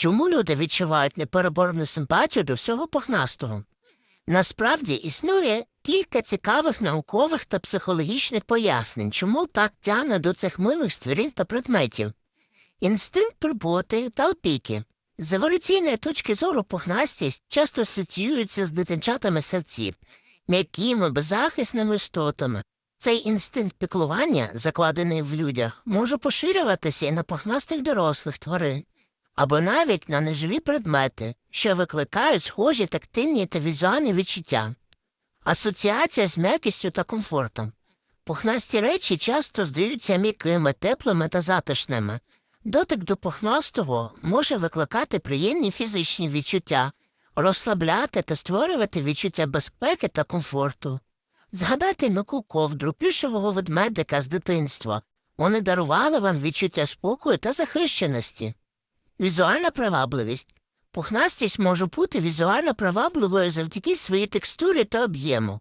Чому люди відчувають непереборну симпатію до всього пухнастого? Насправді існує кілька цікавих наукових та психологічних пояснень, чому так тягне до цих милих створінь та предметів. Інстинкт турботи та опіки. З еволюційної точки зору пухнастість часто асоціюється з дитинчатами серців, м'якими, беззахисними істотами. Цей інстинкт піклування, закладений в людях, може поширюватися і на пухнастих дорослих тварин, або навіть на неживі предмети, що викликають схожі тактильні та візуальні відчуття. Асоціація з м'якістю та комфортом. Пухнасті речі часто здаються м'якими, теплими та затишними. Дотик до пухнастого може викликати приємні фізичні відчуття, розслабляти та створювати відчуття безпеки та комфорту. Згадайте м'яку ковдру плюшевого ведмедика з дитинства. Вони дарували вам відчуття спокою та захищеності. Візуальна привабливість. Пухнастість може бути візуально привабливою завдяки своїй текстурі та об'єму.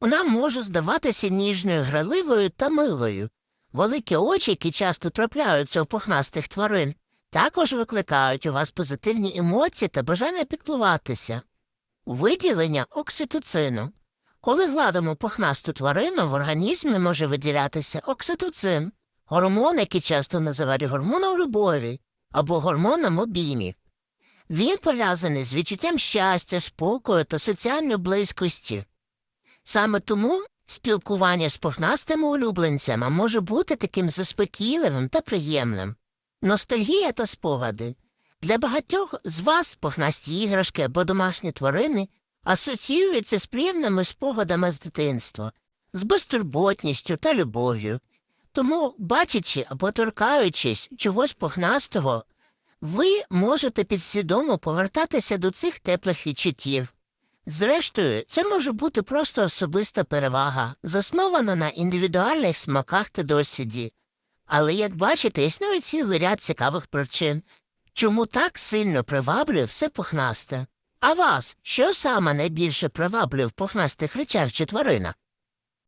Вона може здаватися ніжною, граливою та милою. Великі очі, які часто трапляються у пухнастих тварин, також викликають у вас позитивні емоції та бажання піклуватися. Виділення окситоцину. Коли гладимо пухнасту тварину, в організмі може виділятися окситоцин, гормон, який часто називають гормоном любові або гормоном обіймів. Він пов'язаний з відчуттям щастя, спокою та соціальної близькості. Саме тому спілкування з пухнастими улюбленцями може бути таким заспокійливим та приємним. Ностальгія та спогади. Для багатьох з вас пухнасті іграшки або домашні тварини асоціюються з приємними спогадами з дитинства, з безтурботністю та любов'ю. Тому, бачачи або торкаючись чогось пухнастого, ви можете підсвідомо повертатися до цих теплих відчуттів. Зрештою, це може бути просто особиста перевага, заснована на індивідуальних смаках та досвіді. Але, як бачите, існує цілий ряд цікавих причин, чому так сильно приваблює все пухнасте. А вас, що саме найбільше приваблює в пухнастих речах чи тваринах?